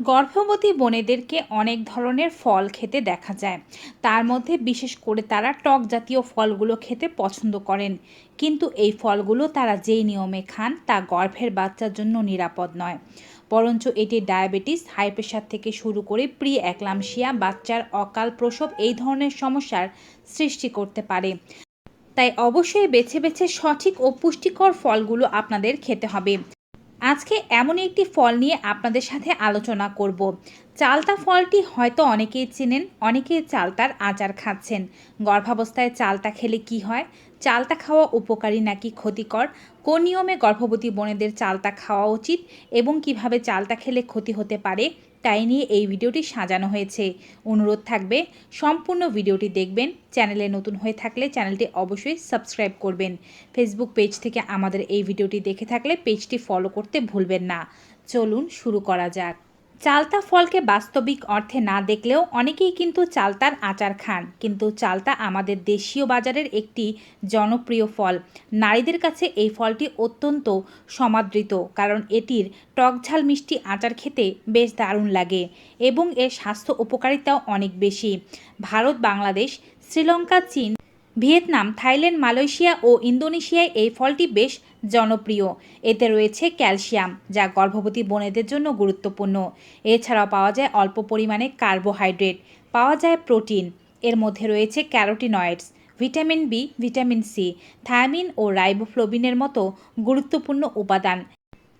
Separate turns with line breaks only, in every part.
গর্ভবতী বোনেদেরকে অনেক ধরনের ফল খেতে দেখা যায়। তার মধ্যে বিশেষ করে তারা টক জাতীয় ফলগুলো খেতে পছন্দ করেন। কিন্তু এই ফলগুলো তারা যেই নিয়মে খান তা গর্ভের বাচ্চার জন্য নিরাপদ নয়। বরঞ্চ এটি ডায়াবেটিস, হাই প্রেশার থেকে শুরু করে প্রি অ্যাক্লামশিয়া বাচ্চার অকাল প্রসব এই ধরনের সমস্যার সৃষ্টি করতে পারে। তাই অবশ্যই বেছে বেছে সঠিক ও পুষ্টিকর ফলগুলো আপনাদের খেতে হবে। আজকে এমন একটি ফল নিয়ে আপনাদের সাথে আলোচনা করব। চালতা ফলটি হয়তো অনেকেই চেনেন, অনেকেই চালতার আচার খাচ্ছেন। গর্ভাবস্থায় চালতা খেলে কি হয়? চালতা খাওয়া উপকারী নাকি ক্ষতিকর? কোন নিয়মে গর্ভবতী বোনেদের চালতা খাওয়া উচিত এবং কীভাবে চালতা খেলে ক্ষতি হতে পারে? তাই নিয়ে এই ভিডিওটি সাজানো হয়েছে। অনুরোধ থাকবে, সম্পূর্ণ ভিডিওটি দেখবেন, চ্যানেলে নতুন হয়ে থাকলে চ্যানেলটি অবশ্যই সাবস্ক্রাইব করবেন। ফেসবুক পেজ থেকে আমাদের এই ভিডিওটি দেখে থাকলে পেজটি ফলো করতে ভুলবেন না। চলুন শুরু করা যাক। চালতা ফলকে বাস্তবিক অর্থে না দেখলেও অনেকেই কিন্তু চালতার আচার খান। কিন্তু চালতা আমাদের দেশীয় বাজারের একটি জনপ্রিয় ফল। নারীদের কাছে এই ফলটি অত্যন্ত সমাদৃত, কারণ এটির টকঝাল মিষ্টি আচার খেতে বেশ দারুণ লাগে এবং এর স্বাস্থ্য উপকারিতাও অনেক বেশি। ভারত, বাংলাদেশ, শ্রীলঙ্কা, চীন ভিয়েতনাম, থাইল্যান্ড, মালয়েশিয়া ও ইন্দোনেশিয়ায় এই ফলটি বেশ জনপ্রিয়। এতে রয়েছে ক্যালসিয়াম, যা গর্ভবতী বোনেদের জন্য গুরুত্বপূর্ণ। এছাড়াও পাওয়া যায় অল্প পরিমাণে কার্বোহাইড্রেট, পাওয়া যায় প্রোটিন। এর মধ্যে রয়েছে carotenoids, vitamin B, vitamin C, thiamine ও রাইবোফ্লোবিনের মতো গুরুত্বপূর্ণ উপাদান।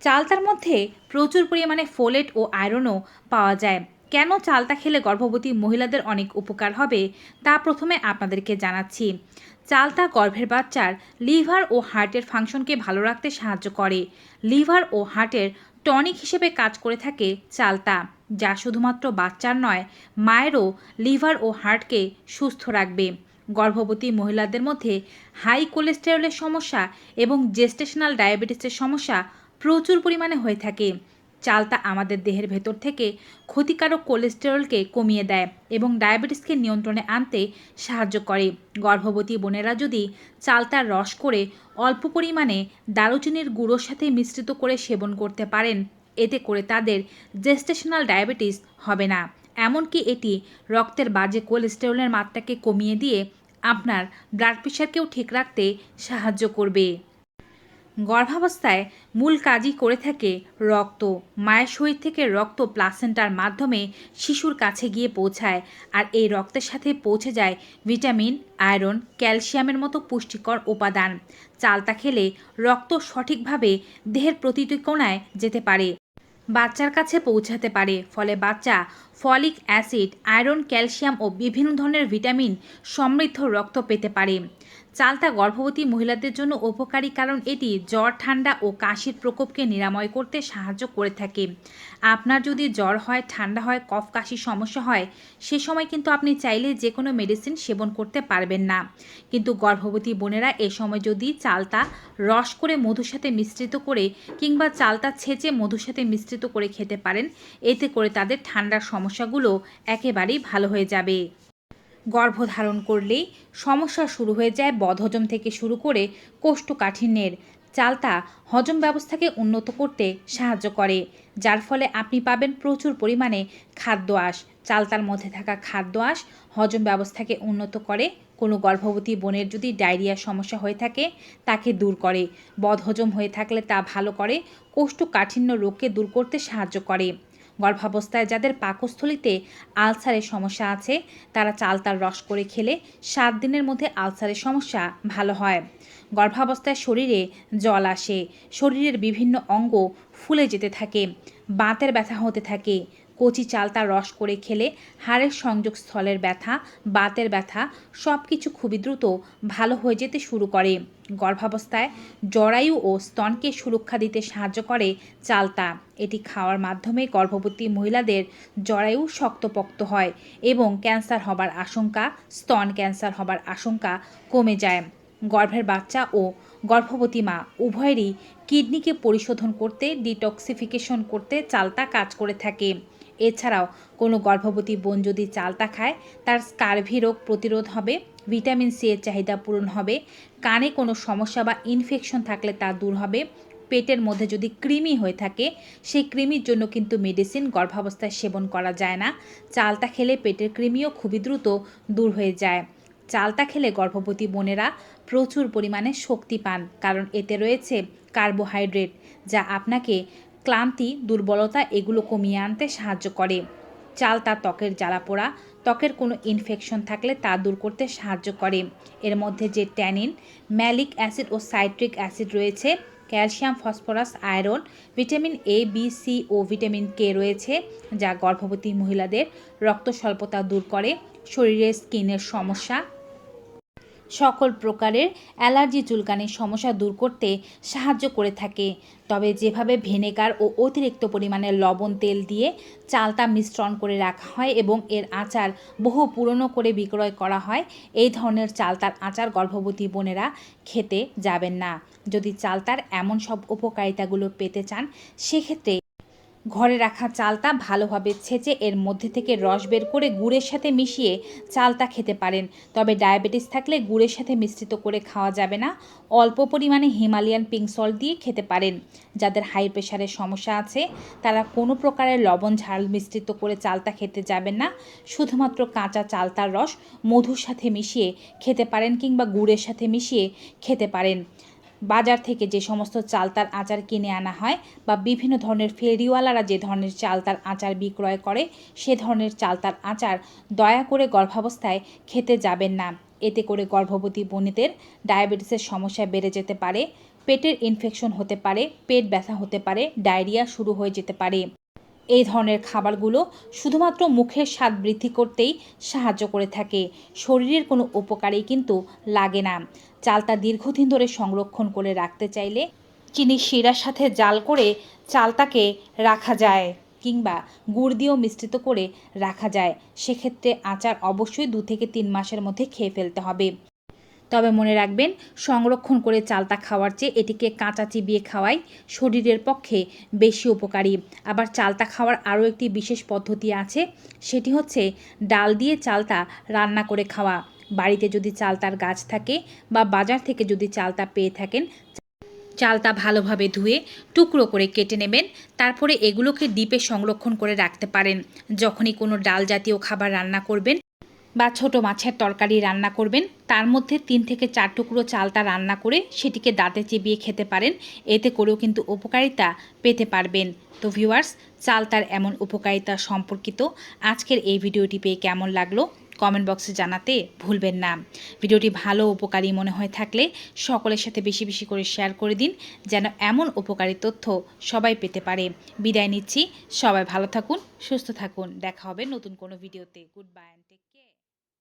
চালতার মধ্যে প্রচুর পরিমাণে ফোলেট ও আয়রনও পাওয়া যায়। কেন চালতা খেলে গর্ভবতী মহিলাদের অনেক উপকার হবে, তা প্রথমে আপনাদেরকে জানাচ্ছি। চালতা গর্ভের বাচ্চার লিভার ও হার্টের ফাংশনকে ভালো রাখতে সাহায্য করে। লিভার ও হার্টের টনিক হিসেবে কাজ করে থাকে চালতা, যা শুধুমাত্র বাচ্চার নয়, মায়েরও লিভার ও হার্টকে সুস্থ রাখবে। গর্ভবতী মহিলাদের মধ্যে হাই কোলেস্টেরলের সমস্যা এবং জেস্টেশনাল ডায়াবেটিসের সমস্যা প্রচুর পরিমাণে হয়ে থাকে। চালতা আমাদের দেহের ভেতর থেকে ক্ষতিকারক কোলেস্টেরলকে কমিয়ে দেয় এবং ডায়াবেটিসকে নিয়ন্ত্রণে আনতে সাহায্য করে। গর্ভবতী বোনেরা যদি চালতার রস করে অল্প পরিমাণে দারুচিনির গুঁড়োর সাথে মিশ্রিত করে সেবন করতে পারেন, এতে করে তাদের জেস্টেশনাল ডায়াবেটিস হবে না। এমনকি এটি রক্তের বাজে কোলেস্টেরলের মাত্রাকে কমিয়ে দিয়ে আপনার ব্লাড প্রেশারকেও ঠিক রাখতে সাহায্য করবে। গর্ভাবস্থায় মূল কাজই করে থাকে রক্ত। মায়ের শরীর থেকে রক্ত প্লাসেন্টার মাধ্যমে শিশুর কাছে গিয়ে পৌঁছায় আর এই রক্তের সাথে পৌঁছে যায় ভিটামিন, আয়রন, ক্যালসিয়ামের মতো পুষ্টিকর উপাদান। চালতা খেলে রক্ত সঠিকভাবে দেহের প্রতিটি কোণায় যেতে পারে। বাচ্চার কাছে পৌঁছাতে পারে, ফলে বাচ্চা ফলিক অ্যাসিড, আয়রন, ক্যালসিয়াম ও বিভিন্ন ধরনের ভিটামিন সমৃদ্ধ রক্ত পেতে পারে। চালতা গর্ভবতী মহিলাদের জন্য উপকারী কারণ এটি। জ্বর, ঠান্ডা ও কাশির প্রকোপকে নিরাময় করতে সাহায্য করে থাকে। আপনার যদি জ্বর হয়, ঠান্ডা হয়, কফ, কাশির সমস্যা হয়, সে সময় কিন্তু আপনি চাইলে যে কোনো মেডিসিন সেবন করতে পারবেন না। কিন্তু গর্ভবতী বোনেরা এ সময় যদি চালতা রস করে মধুর সাথে মিশ্রিত করে কিংবা চালতা ছেঁচে মধুর সাথে মিশ্রিত করে খেতে পারেন, এতে করে তাদের ঠান্ডার সমস্যাগুলো একেবারেই ভালো হয়ে যাবে। গর্ভধারণ করলেই সমস্যা শুরু হয়ে যায় বদহজম থেকে শুরু করে কোষ্ঠকাঠিন্যের। চালতা হজম ব্যবস্থাকে উন্নত করতে সাহায্য করে, যার ফলে আপনি পাবেন প্রচুর পরিমাণে খাদ্য আঁশ। চালতার মধ্যে থাকা খাদ্য আঁশ হজম ব্যবস্থাকে উন্নত করে। কোনো গর্ভবতী বোনের যদি ডায়রিয়ার সমস্যা হয়ে থাকে, তাকে দূর করে। বদহজম হয়ে থাকলে তা ভালো করে কোষ্ঠকাঠিন্য রোগকে দূর করতে সাহায্য করে। গর্ভাবস্থায় যাদের পাকস্থলিতে আলসারের সমস্যা আছে, তারা চালতার রস করে খেলে সাত দিনের মধ্যে আলসারের সমস্যা ভালো হয়। গর্ভাবস্থায় শরীরে জল আসে, শরীরের বিভিন্ন অঙ্গ ফুলে যেতে থাকে, বাঁতের ব্যথা হতে থাকে কচি চালতা রস করে খেলে হাড়ের সংযোগ, স্থলের ব্যথা, বাতের ব্যথা সব কিছু খুবই দ্রুত ভালো হয়ে যেতে শুরু করে। গর্ভাবস্থায় জরায়ু ও স্তনকে সুরক্ষা দিতে সাহায্য করে চালতা। এটি খাওয়ার মাধ্যমে গর্ভবতী মহিলাদের জরায়ু শক্তপোক্ত হয় এবং ক্যান্সার হবার আশঙ্কা, স্তন ক্যান্সার হবার আশঙ্কা কমে যায়। গর্ভের বাচ্চা ও গর্ভবতী মা উভয়েরই কিডনিকে পরিশোধন করতে, ডিটক্সিফিকেশন করতে চালতা কাজ করে থাকে। এছাড়াও কোনো গর্ভবতী বোন যদি চালতা খায়, তার স্কারভি রোগ প্রতিরোধ হবে, ভিটামিন সি এর চাহিদা পূরণ হবে, কানে কোনো সমস্যা বা ইনফেকশন থাকলে তা দূর হবে, পেটের মধ্যে যদি কৃমি হয়ে থাকে, সেই কৃমির জন্য কিন্তু মেডিসিন গর্ভাবস্থায় সেবন করা যায় না। চালতা খেলে পেটের কৃমিও খুবই দ্রুত দূর হয়ে যায়। চালতা খেলে গর্ভবতী বোনেরা প্রচুর পরিমাণে শক্তি পান, কারণ এতে রয়েছে কার্বোহাইড্রেট যা আপনাকে ক্লান্তি, দুর্বলতা এগুলো কমিয়ে আনতে সাহায্য করে। চাল তার ত্বকের জ্বালা পোড়া, ত্বকের কোনো ইনফেকশন থাকলে তা দূর করতে সাহায্য করে। এর মধ্যে যে ট্যানিন ম্যালিক অ্যাসিড ও সাইট্রিক অ্যাসিড রয়েছে calcium phosphorus iron vitamin A B C O vitamin K রয়েছে, যা গর্ভবতী মহিলাদের রক্ত স্বল্পতা দূর করে শরীরের স্কিনের সমস্যা সকল প্রকারের অ্যালার্জি চুলকানির সমস্যা দূর করতে সাহায্য করে থাকে। তবে যেভাবে ভিনেগার ও অতিরিক্ত পরিমাণে লবণ, তেল দিয়ে চালটা মিশ্রণ করে রাখা হয় এবং এর আচার বহু পুরনো করে বিক্রয় করা হয়, এই ধরনের চালতার আচার গর্ভবতী বোনেরা খেতে যাবেন না। যদি চালতার এমন সব উপকারিতাগুলো পেতে চান, সেক্ষেত্রে ঘরে রাখা চালটা ভালোভাবে ছেঁচে এর মধ্যে থেকে রস বের করে গুড়ের সাথে মিশিয়ে চালটা খেতে পারেন। তবে ডায়াবেটিস থাকলে গুড়ের সাথে মিশ্রিত করে খাওয়া যাবে না। অল্প পরিমাণে হিমালয়ান পিঙ্ক সল্ট দিয়ে খেতে পারেন। যাদের হাই প্রেশারের সমস্যা আছে, তারা কোনো প্রকারের লবণ ঝাল মিশ্রিত করে চালটা খেতে যাবেন না। শুধুমাত্র কাঁচা চালতার রস মধুর সাথে মিশিয়ে খেতে পারেন কিংবা গুড়ের সাথে মিশিয়ে খেতে পারেন। বাজার থেকে যে সমস্ত চালতার আচার কিনে আনা হয় বা বিভিন্ন ধরনের ফেরিওয়ালারা যে ধরনের চালতার আচার বিক্রয় করে, সে ধরনের চালতার আচার দয়া করে গর্ভাবস্থায় খেতে যাবেন না। এতে করে গর্ভবতী বোনেদের ডায়াবেটিসের সমস্যা বেড়ে যেতে পারে, পেটের ইনফেকশন হতে পারে, পেট ব্যথা হতে পারে, ডায়রিয়া শুরু হয়ে যেতে পারে। এই ধরনের খাবারগুলো শুধুমাত্র মুখের স্বাদ বৃদ্ধি করতেই সাহায্য করে থাকে। শরীরের কোনো উপকারেই কিন্তু লাগে না। চালটা দীর্ঘদিন ধরে সংরক্ষণ করে রাখতে চাইলে চিনি শিরার সাথে জাল করে চালটাকে রাখা যায় কিংবা গুড় দিয়েও মিশ্রিত করে রাখা যায়। সেক্ষেত্রে আচার অবশ্যই দু থেকে তিন মাসের মধ্যে খেয়ে ফেলতে হবে। তবে মনে রাখবেন, সংরক্ষণ করে চালটা খাওয়ার চেয়ে এটিকে কাঁচা চিবিয়ে খাওয়াই শরীরের পক্ষে বেশি উপকারী। আবার চালটা খাওয়ার আরও একটি বিশেষ পদ্ধতি আছে, সেটি হচ্ছে ডাল দিয়ে চালটা রান্না করে খাওয়া। বাড়িতে যদি চালতার গাছ থাকে বা বাজার থেকে যদি চালটা পেয়ে থাকেন চালটা ভালোভাবে ধুয়ে টুকরো করে কেটে নেবেন, তারপরে এগুলোকে ডিপে সংরক্ষণ করে রাখতে পারেন। যখনই কোনো ডাল জাতীয় খাবার রান্না করবেন বা ছোট মাছের তরকারি রান্না করবেন, তার মধ্যে তিন থেকে চার টুকরো চালটা রান্না করে সেটিকে দাঁতে চিবিয়ে খেতে পারেন। এতে করেও কিন্তু উপকারিতা পেতে পারবেন। তো ভিউয়ার্স চালতার এমন উপকারিতা সম্পর্কিত আজকের এই ভিডিওটি পেয়ে কেমন লাগল কমেন্ট বক্সে জানাতে ভুলবেন না। ভিডিওটি ভালো উপকারী মনে হয়ে থাকলে সকলের সাথে বেশি বেশি করে শেয়ার করে দিন, যেন এমন উপকারী তথ্য সবাই পেতে পারে। বিদায় নিচ্ছি। সবাই ভালো থাকুন, সুস্থ থাকুন। দেখা হবে নতুন কোনো ভিডিওতে। Good bye